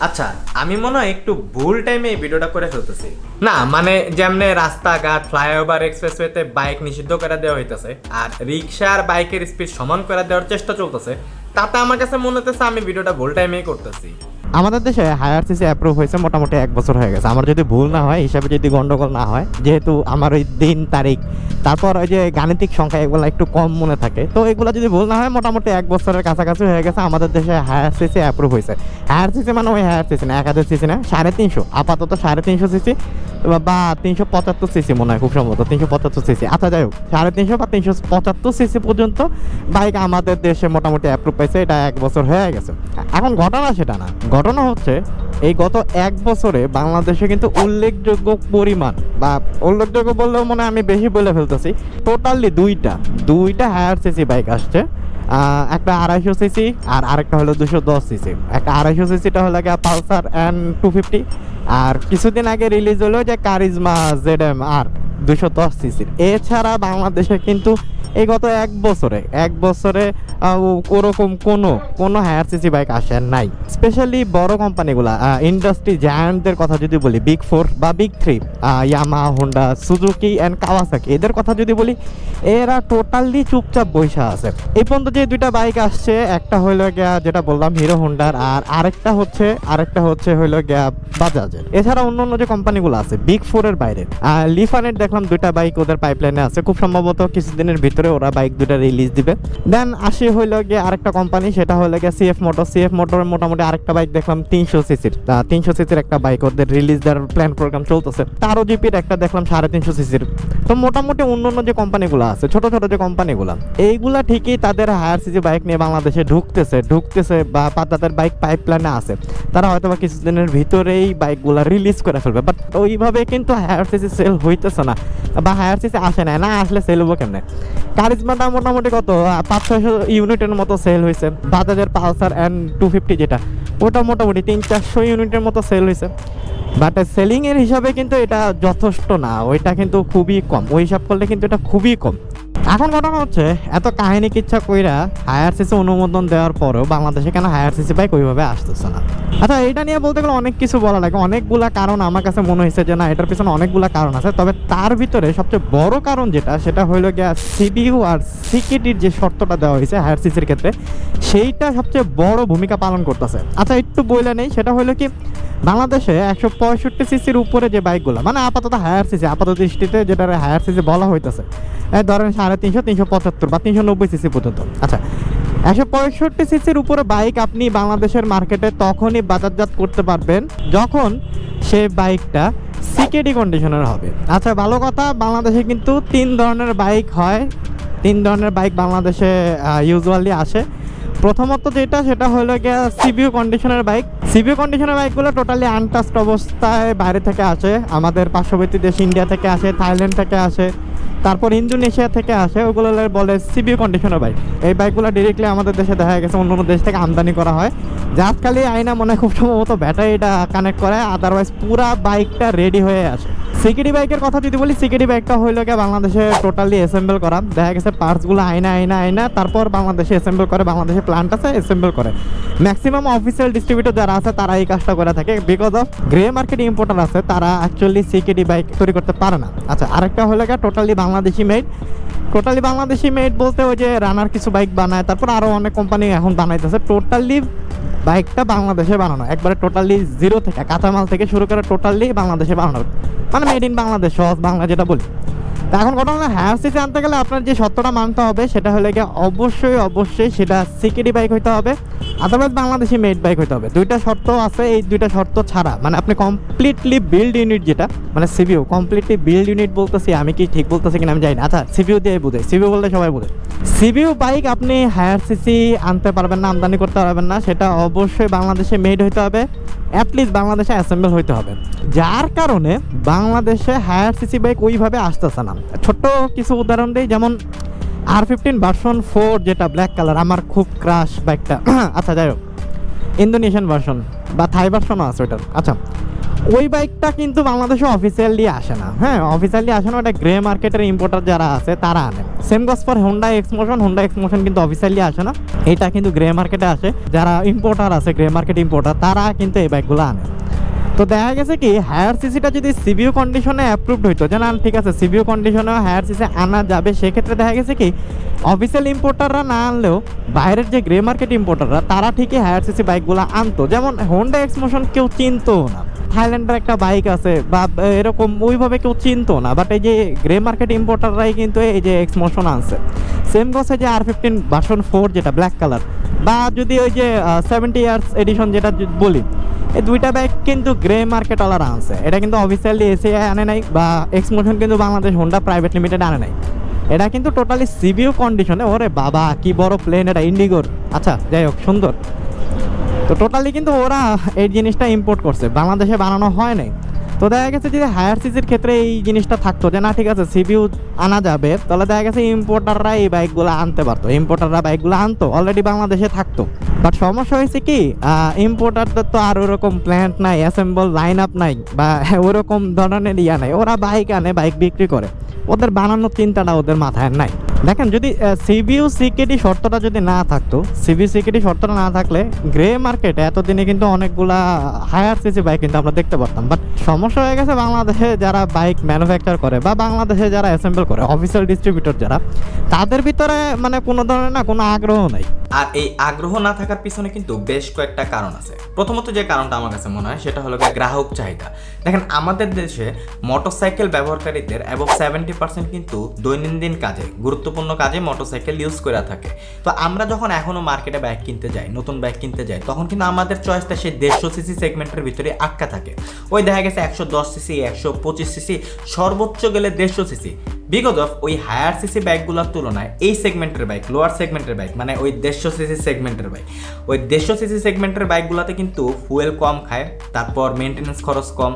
আচ্ছা আমি মনে হয় একটু ভুল টাইমে এই ভিডিওটা করে ফেলতেছি। না মানে যেমনে রাস্তাঘাট ফ্লাইওভার এক্সপ্রেসওয়েতে বাইক নিষিদ্ধ করে দেওয়া হইতেছে, আর রিক্সা আর বাইকের স্পিড সমান করে দেওয়ার চেষ্টা চলতেছে, তাতে আমার কাছে মনে হতেছে আমি ভিডিওটা ভুল টাইমেই করতেছি। আমাদের দেশে হায়ার সিসি অ্যাপ্রুভ হয়েছে মোটামুটি এক বছর হয়ে গেছে। আমার যদি ভুল না হয়, হিসাবে যদি গন্ডগোল না হয়, যেহেতু আমার ওই দিন, তারিখ, তারপর ওই যে গাণিতিক সংখ্যা এগুলো একটু কম মনে থাকে। তো এগুলো যদি ভুল না হয়, মোটামুটি এক বছরের কাছাকাছি হয়ে গেছে আমাদের দেশে হায়ার সিসি অ্যাপ্রুভ হয়েছে। হায়ার সিসি মানে ওই হায়ার সিসি না এক হাজার সিসি না, সাড়ে তিনশো। আপাতত সাড়ে তিনশো সিসি বা তিনশো পঁচাত্তর সিসি মনে হয়, খুব সম্ভবত তিনশো পঁচাত্তর সিসি আচ্ছা যাই হোক, সাড়ে তিনশো বা তিনশো পঁচাত্তর সিসি পর্যন্ত বাইক আমাদের দেশে মোটামুটি অ্যাপ্রুভ পাইছে এটা এক বছর হয়ে গেছে। এখন ঘটনা সেটা না। ঘটনা হচ্ছে, এই গত এক বছরে বাংলাদেশে কিন্তু উল্লেখযোগ্য পরিমাণ বা উল্লেখযোগ্য বললেও মনে আমি বেশি বলে ফেলতেছি, টোটালি দুইটা দুইটা হায়ার সিসি বাইক আসছে। একটা আড়াইশো সিসি আর আরেকটা হলো দুশো দশ সিসি একটা আড়াইশো সিসিটা হলো গিয়ে পালসার এন টু ফিফটি আর কিছুদিন আগে রিলিজ হলো যে কারিজমা জেড এম আর দুশো দশ সিসির এছাড়া বাংলাদেশে কিন্তু এই গত এক বছরে এক বছরে ওরকম কোনো কোনো হায়ার সিসি বাইক আসে নাই। স্পেশালি বড় কোম্পানিগুলা ইন্ডাস্ট্রি জায়ান্টদের কথা যদি বলি বিগ ফোর বা big three Yamaha Honda Suzuki and Kawasaki এদের কথা যদি বলি, এরা টোটালি চুপচাপ বৈশা আছে। এই পর্যন্ত যে দুইটা বাইক আসছে, একটা হইল গিয়া যেটা বললাম হিরো হোন্ডার আর আরেকটা হচ্ছে আরেকটা হচ্ছে হইল গিয়া বাজাজের এছাড়া অন্য অন্য যে কোম্পানিগুলো আছে বিগ ফোরের বাইরে লিফানের দেখলাম দুইটা বাইক ওদের পাইপলাইনে আছে। খুব সম্ভবত কিছুদিনের ভিতরে ওরা বাইক দুইটা রিলিজ দিবে। দেন আসি হইল গিয়ে আরেকটা কোম্পানি সেটা হলো গিয়ে সিএফ মোটর সিএফ মোটরের মোটামুটি আরেকটা বাইক দেখলাম, তিনশো সিসির তিনশো সিসির একটা বাইক ওদের রিলিজ দেওয়ার প্ল্যান প্রোগ্রাম চলতেছে। তারও জিপির একটা দেখলাম, সাড়ে তিনশো সিসির তো মোটামুটি অন্য অন্য যে কোম্পানিগুলো আছে, ছোট ছোট যে কোম্পানিগুলো এইগুলা ঠিকই তাদের হায়ার সিসি বাইক নিয়ে বাংলাদেশে ঢুকতেছে ঢুকতেছে বা তাদের বাইক পাইপলাইনে আছে। তারা হয়তো বা কিছুদিনের ভিতরেই বাইকগুলো রিলিজ করে ফেলবে। বাট ওইভাবে কিন্তু হায়ার সিসি সেল হইতেছে না। বা হায়ার সিসি আসে না না আসলে সেল হব কেমনে? কারিজমাটা মোটামুটি কত? পাঁচ ছয়শো ইউনিটের মতো সেল হয়েছে। বাজাজের পালসার অ্যান্ড টু ফিফটি যেটা। ওটা মোটামুটি তিন চারশো ইউনিটের মতো সেল হয়েছে। বাট সেলিংয়ের হিসাবে কিন্তু এটা যথেষ্ট না। ওইটা কিন্তু খুবই কম। ওই হিসাব করলে কিন্তু এটা খুবই কম। এখন ঘটনা হচ্ছে, এত কাহিনী কিচ্ছা কইরা হায়ার সিসি অনুমোদন দেওয়ার পরেও বাংলাদেশে কেন হায়ার সিসি বাইক ওইভাবে আসতেছে না? আচ্ছা এটা নিয়ে বলতে গেলে অনেক কিছু বলা লাগে। অনেকগুলা কারণ আমার কাছে মনে হয়েছে যে না, এটার পিছনে অনেকগুলা কারণ আছে। তবে তার ভিতরে সবচেয়ে বড় কারণ যেটা, সেটা হইল গিয়া সিবিইউ আর সিকিটির যে শর্তটা দেওয়া হয়েছে হায়ার সিসির ক্ষেত্রে, সেইটা সবচেয়ে বড় ভূমিকা পালন করতেছে। আচ্ছা একটু বইলে নেই, সেটা হইল কি বাংলাদেশে একশো পঁয়ষট্টি সিসির উপরে যে বাইকগুলো মানে আপাতত হায়ার সিসি আপাতত দৃষ্টিতে যেটা হায়ার সিসি বলা হইতেছে ধরেন সাড়ে তিনশো তিনশো পঁচাত্তর বা তিনশো নব্বই সিসি পর্যন্ত। আচ্ছা একশো পঁয়ষট্টি সিসির উপরে বাইক আপনি বাংলাদেশের মার্কেটে তখনই বাজারজাত করতে পারবেন যখন সে বাইকটা সিকেডি কন্ডিশনের হবে। আচ্ছা ভালো কথা, বাংলাদেশে কিন্তু তিন ধরনের বাইক হয়। তিন ধরনের বাইক বাংলাদেশে ইউজুয়ালি আসে। প্রথমত যেটা, সেটা হলো গিয়া সিবিউ কন্ডিশনের বাইক সিবিউ কন্ডিশনের বাইকগুলো টোটালি আনটাস্ট অবস্থায় বাইরে থেকে আসে। আমাদের পার্শ্ববর্তী দেশ ইন্ডিয়া থেকে আসে থাইল্যান্ড থেকে আসে, তারপর ইন্দোনেশিয়া থেকে আসে, ওগুলো বলে সিবিউ কন্ডিশনের বাইক এই বাইকগুলো ডিরেক্টলি আমাদের দেশে দেখা গেছে, অন্য দেশ থেকে আমদানি করা হয়। যার খালি আইনা মনে খুব সম্ভবত ব্যাটারিটা কানেক্ট করে আদারওয়াইজ পুরা বাইকটা রেডি হয়ে আসে। সিকিডি বাইকের কথা যদি বলি সিকিডি বাইকটা হইল গিয়ে বাংলাদেশে টোটালি অ্যাসেম্বল করা। দেখা গেছে পার্টসগুলো আইনা আইনা আইনা তারপর বাংলাদেশে অ্যাসেম্বল করে, বাংলাদেশে প্ল্যান্ট আছে অ্যাসেম্বল করে। ম্যাক্সিমাম অফিসিয়াল ডিস্ট্রিবিউটর যারা আছে, তারা এই কাজটা করে থাকে। Because of grey market importer আছে, তারা অ্যাকচুয়ালি সিকিডি বাইক তৈরি করতে পারে না। আচ্ছা আরেকটা হলো গিয়ে totally Bangladeshi made totally Bangladeshi made বলতে ওই যে রানার কিছু বাইক বানায়, তারপর আরও অনেক কোম্পানি এখন বানাইতেছে। টোটালি বাইকটা বাংলাদেশে বানানো, একবারে টোটালি জিরো থেকে কাঁচামাল থেকে শুরু করে টোটালি বাংলাদেশে বানানো। মানে মেড ইন বাংলাদেশ, সহজ বাংলা যেটা বলি। তা এখন ঘটনা হায়ার সিসি আনতে গেলে আপনার যে সত্যটা মানতে হবে, সেটা হলে গিয়ে অবশ্যই অবশ্যই সেটা সিকিডি বাইক হইতে হবে আদারওয়াইজ বাংলাদেশি মেড বাইক হইতে হবে। দুইটা শর্ত আছে, এই দুইটা শর্ত ছাড়া। মানে আপনি কমপ্লিটলি বিল্ড ইউনিট যেটা মানে সিবিউ কমপ্লিটলি বিল্ড ইউনিট বলতেছি, আমি কি ঠিক বলতেছি কিনা আমি জানি না। আচ্ছা সিবিউ দিয়ে বুঝে সিবিউ বলতে সবাই বুঝে। সিবিউ বাইক আপনি হায়ার সিসি আনতে পারবেন না, আমদানি করতে পারবেন না, সেটা অবশ্যই বাংলাদেশে মেড হইতে হবে। অ্যাটলিস্ট বাংলাদেশে অ্যাসেম্বল হইতে হবে। যার কারণে বাংলাদেশে হায়ার সিসি বাইক ওইভাবে আসতেছে না। ছোট্ট কিছু উদাহরণ দিই, যেমন আর ফিফটিন ভার্সন ফোর যেটা ব্ল্যাক কালার আমার খুব ক্রাশ বাইকটা আচ্ছা যাই হোক। ইন্দোনেশিয়ান ভার্সন বা থাই ভার্সনও আছে ওইটার। আচ্ছা ওই বাইকটা কিন্তু বাংলাদেশে অফিসিয়ালি আসে না। হ্যাঁ অফিসিয়ালি আসে না, ওটা গ্রে মার্কেটের ইম্পোর্টার যারা আছে, তারা আনে। Same goes for Honda X motion Honda X motion কিন্তু অফিসিয়ালি আসে না। এটা কিন্তু গ্রে মার্কেটে আসে। যারা ইম্পোর্টার আছে গ্রে মার্কেট ইম্পোর্টার তারা কিন্তু এই বাইকগুলো আনে। তো দেখা গেছে কি হায়ার সিসিটা যদি সিবিও কন্ডিশনে অ্যাপ্রুভড হইতো, যে না, ঠিক আছে সিবিও কন্ডিশনে হায়ার সিসি আনা যাবে, সেক্ষেত্রে দেখা গেছে কি অফিসিয়াল ইম্পোর্টাররা না আনলেও, বাইরের যে গ্রে মার্কেট ইম্পোর্টাররা তারা ঠিকই হায়ার সিসি বাইকগুলো আনতো। যেমন হোন্ডা এক্সমোশন কেউ চিনতো না। থাইল্যান্ডের একটা বাইক আছে, বা এরকম ওইভাবে কেউ চিনতো না বাট এই যে গ্রে মার্কেট ইম্পোর্টাররাই কিন্তু এই যে এক্সমোশন আনছে। সেম গছে যে আর ফিফটিন ভার্সন ফোর যেটা ব্ল্যাক কালার বা যদি ওই যে সেভেন্টি ইয়ার্স এডিশন যেটা বলি, এই দুইটা বাইক কিন্তু গ্রে মার্কেট ওয়ালারা আনছে। এটা কিন্তু অফিসিয়ালি এসিআই আনে নাই, বা এক্সমোশন কিন্তু বাংলাদেশ হোন্ডা প্রাইভেট লিমিটেড আনে নাই। এটা কিন্তু টোটালি সিবিও কন্ডিশনে ওরে বাবা, কি বড় প্লেন এটা ইন্ডিগোর আচ্ছা যাই হোক, সুন্দর। তো টোটালি কিন্তু ওরা এই জিনিসটা ইম্পোর্ট করছে। বাংলাদেশে বানানো হয় নাই। তো দেখা গেছে যদি হায়ার সিজির ক্ষেত্রে এই জিনিসটা থাকতো যে, না, ঠিক আছে সিবিউ আনা যাবে। তাহলে দেখা গেছে ইম্পোর্টাররা এই বাইকগুলো আনতে পারতো। ইম্পোর্টাররা বাইকগুলো আনতো। অলরেডি বাংলাদেশে থাকতো। বাট সমস্যা হয়েছে কি ইম্পোর্টারদের তো আর ওরকম প্ল্যান্ট নাই অ্যাসেম্বল লাইন আপ নাই বা ওরকম ধরনের ইয়া নাই। ওরা বাইক আনে বাইক বিক্রি করে। ওদের বানানোর চিন্তাটা ওদের মাথায় নাই। দেখেন, যদি সিবিউ সিকেডি শর্তটা যদি না থাকতো সিবিউ সিকেডি শর্তটা না থাকলে গ্রে মার্কেটে এতদিনে কিন্তু অনেকগুলা হায়ার সিসি বাইক কিন্তু আমরা দেখতে পারতাম। বাট সমস্যা হয়ে গেছে বাংলাদেশে যারা বাইক ম্যানুফ্যাকচার করে বা বাংলাদেশে যারা অ্যাসেম্বল করে অফিসিয়াল ডিস্ট্রিবিউটর যারা, তাদের ভিতরে মানে কোনো ধরনের না কোনো আগ্রহ নাই। আর এই আগ্রহ না থাকার পিছনে কিন্তু বেশ কয়েকটা কারণ আছে। প্রথমত যে কারণটা আমার কাছে মনে হয়, সেটা হলো গ্রাহক চাহিদা। দেখেন, আমাদের দেশে মোটরসাইকেল ব্যবহারকারীদের এবং সেভেন্টি পার্সেন্ট কিন্তু দৈনন্দিন কাজে, গুরুত্বপূর্ণ কাজে মোটরসাইকেল ইউজ করে থাকে। তো আমরা যখন এখনও মার্কেটে বাইক কিনতে যাই, নতুন বাইক কিনতে যাই, তখন কিন্তু আমাদের চয়েসটা সেই দেড়শো সিসি সেগমেন্টের ভিতরে আটকা থাকে। ওই দেখা গেছে একশো দশ সিসি একশো পঁচিশ সিসি সর্বোচ্চ গেলে দেড়শো সিসি বিকজ অফ ওই হায়ার সিসি বাইকগুলোর তুলনায় এই সেগমেন্টের বাইক লোয়ার সেগমেন্টের বাইক মানে ওই দেড়শো সিসি সেগমেন্টের বাইক ওই দেড়শো সিসি সেগমেন্টের বাইকগুলোতে কিন্তু ফুয়েল কম খায়, তারপর মেনটেন্যান্স খরচ কম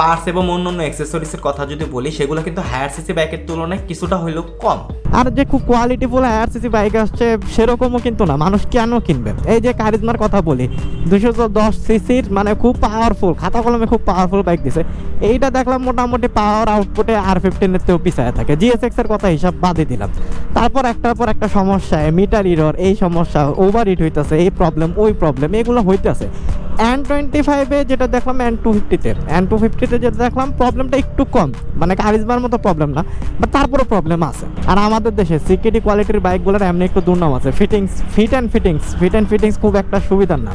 পার্টস এবং অন্যান্য অ্যাক্সেসরিজের কথা যদি বলি, সেগুলো কিন্তু হায়ার সিসি বাইকের তুলনায় কিছুটা হইলেও কম। আর যে খুব কোয়ালিটিফুল হায়ার সিসি বাইক আসছে, সেরকমও কিন্তু না। মানুষ কেন কিনবে? এই যে কারিজমার কথা বলি দুশো দশ সিসির মানে খুব পাওয়ারফুল খাতা কলমে খুব পাওয়ারফুল বাইক দিছে। এইটা দেখলাম মোটামুটি পাওয়ার আউটপুটে আর ফিফটিনের তেও পিছায় থাকে। জিএসএক্স এর কথা হিসাব বাদে দিলাম। তারপর একটার পর একটা সমস্যা মিটার ইরর এই সমস্যা ওভার হিট হইতেছে, এই প্রবলেম ওই প্রবলেম এগুলো হইতেছে। এন টোয়েন্টি ফাইভে যেটা দেখলাম এন টু ফিফটিতে এন টু ফিফটিতে যেটা দেখলাম প্রবলেমটা একটু কম। মানে কারিজমার মতো প্রবলেম না বাট তারপরও প্রবলেম আছে। আর আমাদের দেশে সিকিউরিটি কোয়ালিটির বাইকগুলোর এমনি একটু দুর্নাম আছে। Fittings fit and fittings fit and fittings খুব একটা সুবিধার না।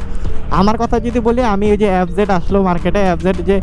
আমার কথা যদি বলি, আমি ওই যে অ্যাপজেড আসলো মার্কেটে অ্যাপজেড যে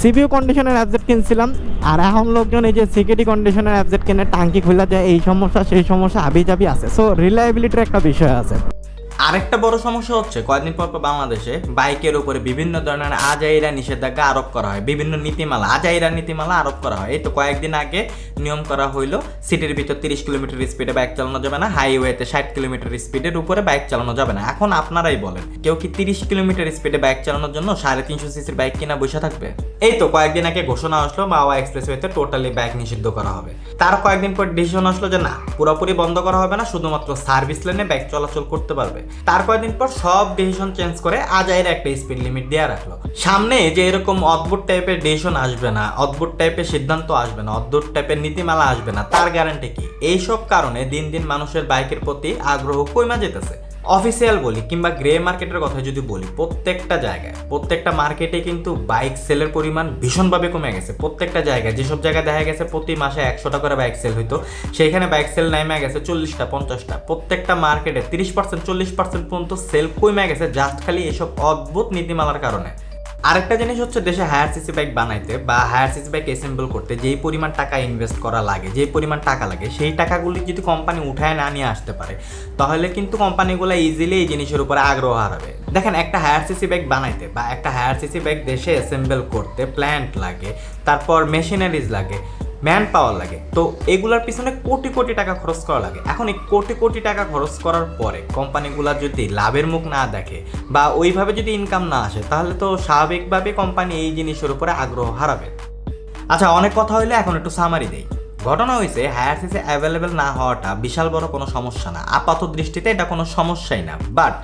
সিবিও কন্ডিশনের অ্যাপজেট কিনছিলাম, আর এখন লোকজন এই যে সিকিউরিটি কন্ডিশনের অ্যাপজেট কিনে, টাঙ্কি খুলে যায় এই সমস্যা, সেই সমস্যা হাবি জাবি আছে। সো রিলায়েবিলিটির একটা বিষয় আছে। আরেকটা বড় সমস্যা হচ্ছে, কয়েকদিন পর পর বাংলাদেশে বাইকের উপরে বিভিন্ন ধরনের আজাইরা নিষেধাজ্ঞা আরোপ করা হয়, বিভিন্ন নীতিমালা, আজাইরা নীতিমালা আরোপ করা হয়। এই তো কয়েকদিন আগে নিয়ম করা হইল, সিটির ভিতর তিরিশ কিলোমিটার স্পিডে বাইক চালানো যাবে না হাইওয়েতে ষাট কিলোমিটার স্পিডের উপরে বাইক চালানো যাবে না। এখন আপনারাই বলেন, কেউ কি তিরিশ কিলোমিটার স্পিডে বাইক চালানোর জন্য সাড়ে তিনশো সিসির বাইক কিনা বসে থাকবে? এই তো কয়েকদিন আগে ঘোষণা আসলো মাওয়া এক্সপ্রেসওয়েতে টোটালি বাইক নিষিদ্ধ করা হবে। তার কয়েকদিন পর ডিসিশন আসলো যে না, পুরোপুরি বন্ধ করা হবে না, শুধুমাত্র সার্ভিস লেনে বাইক চলাচল করতে পারবে। তার কয়েকদিন পর সব ডিসিশন চেঞ্জ করে আজাইর একটা স্পিড লিমিট দেওয়া রাখল। সামনে যে এরকম অদ্ভুত টাইপের ডিসিশন আসবে না, অদ্ভুত টাইপের সিদ্ধান্ত আসবে না, অদ্ভুত টাইপের নীতিমালা আসবে না, তার গ্যারান্টি কি? এইসব কারণে দিন দিন মানুষের বাইকের প্রতি আগ্রহ কইমা যেতেছে। অফিসিয়াল বলি কিংবা গ্রে মার্কেটের কথা যদি বলি, প্রত্যেকটা জায়গায়, প্রত্যেকটা মার্কেটে কিন্তু বাইক সেলের পরিমাণ ভীষণভাবে কমে গেছে। প্রত্যেকটা জায়গায়, যেসব জায়গায় দেখা গেছে প্রতি মাসে একশোটা করে বাইক সেল হইতো, সেইখানে বাইক সেল নেমে গেছে চল্লিশটা, পঞ্চাশটা। প্রত্যেকটা মার্কেটে তিরিশ পার্সেন্ট চল্লিশ পার্সেন্ট পর্যন্ত সেল কমে গেছে জাস্ট খালি এসব অদ্ভুত নীতিমালার কারণে। আরেকটা জিনিস হচ্ছে দেশে হায়ার সিসি বাইক বানাইতে বা হায়ার সিসি বাইক অ্যাসেম্বল করতে যেই পরিমাণ টাকা ইনভেস্ট করা লাগে, যেই পরিমাণ টাকা লাগে, সেই টাকাগুলি যদি কোম্পানি উঠায় না নিয়ে আসতে পারে, তাহলে কিন্তু কোম্পানিগুলো ইজিলি এই জিনিসের উপরে আগ্রহ হারাবে। দেখেন, একটা হায়ার সিসি বাইক বানাইতে বা একটা হায়ার সিসি বাইক দেশে অ্যাসেম্বল করতে প্ল্যান্ট লাগে, তারপর মেশিনারিজ লাগে ম্যান পাওয়ার লাগে। তো এগুলার পিছনে কোটি কোটি টাকা খরচ করা লাগে। এখন এই কোটি কোটি টাকা খরচ করার পরে কোম্পানিগুলো যদি লাভের মুখ না দেখে বা ওইভাবে যদি ইনকাম না আসে, তাহলে তো স্বাভাবিকভাবে কোম্পানি এই জিনিসের উপরে আগ্রহ হারাবে। আচ্ছা অনেক কথা হইলে এখন একটু সামারি দেই। ঘটনা হয়েছে হায়ার সিসে অ্যাভেলেবেল না হওয়াটা বিশাল বড় কোনো সমস্যা না। আপাত দৃষ্টিতে এটা কোনো সমস্যাই না। বাট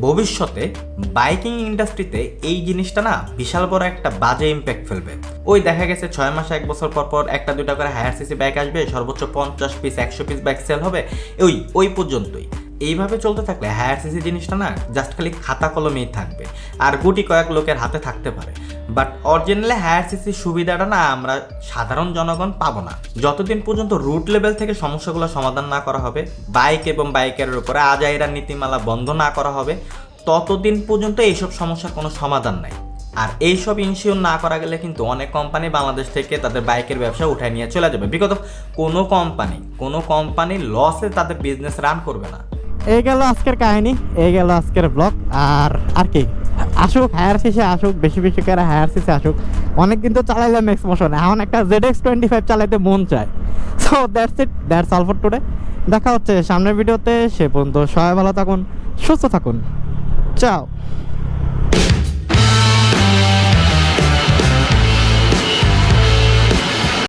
ভবিষ্যতে বাইকিং ইন্ডাস্ট্রিতে এই জিনিসটা না বিশাল বড় একটা বাজে ইম্প্যাক্ট ফেলবে। ওই দেখা গেছে ছয় মাসে, এক বছর পর পর একটা দুটা করে হায়ার সিসি বাইক আসবে, সর্বোচ্চ পঞ্চাশ পিস একশো পিস বাইক সেল হবে, ওই ওই পর্যন্তই। এইভাবে চলতে থাকলে হায়ার সিসি জিনিসটা না জাস্ট খালি খাতা কলমেই থাকবে। আর গুটি কয়েক লোকের হাতে থাকতে পারে। বাট অরিজিনালি হায়ার সিসি সুবিধাটা না আমরা সাধারণ জনগণ পাবো না। যতদিন পর্যন্ত রুট লেভেল থেকে সমস্যাগুলো সমাধান না করা হবে বাইক এবং বাইকের উপরে আজাইরা নীতিমালা বন্ধ না করা হবে, ততদিন পর্যন্ত এইসব সমস্যার কোনো সমাধান নাই। আর এইসব ইনশিওর না করা গেলে কিন্তু অনেক কোম্পানি বাংলাদেশ থেকে তাদের বাইকের ব্যবসা উঠায় নিয়ে চলে যাবে। বিগত কোনো কোম্পানি কোনো কোম্পানি লসে তাদের বিজনেস রান করবে না। এই গেল আজকের কাহিনী, এই গেল আজকের ব্লগ আর আর কি? আসুক হায়ার শেষে আসুক, বেশি বেশি করে হায়ার শেষে আসুক অনেক কিন্তু চালাইলাম এক্স মোশন এখন একটা জেড এক্স টোয়েন্টি ফাইভ চালাইতে মন চায়। So that's it that's all for today দেখা হচ্ছে সামনের ভিডিওতে, সে পর্যন্ত সবাই ভালো থাকুন, সুস্থ থাকুন। চাও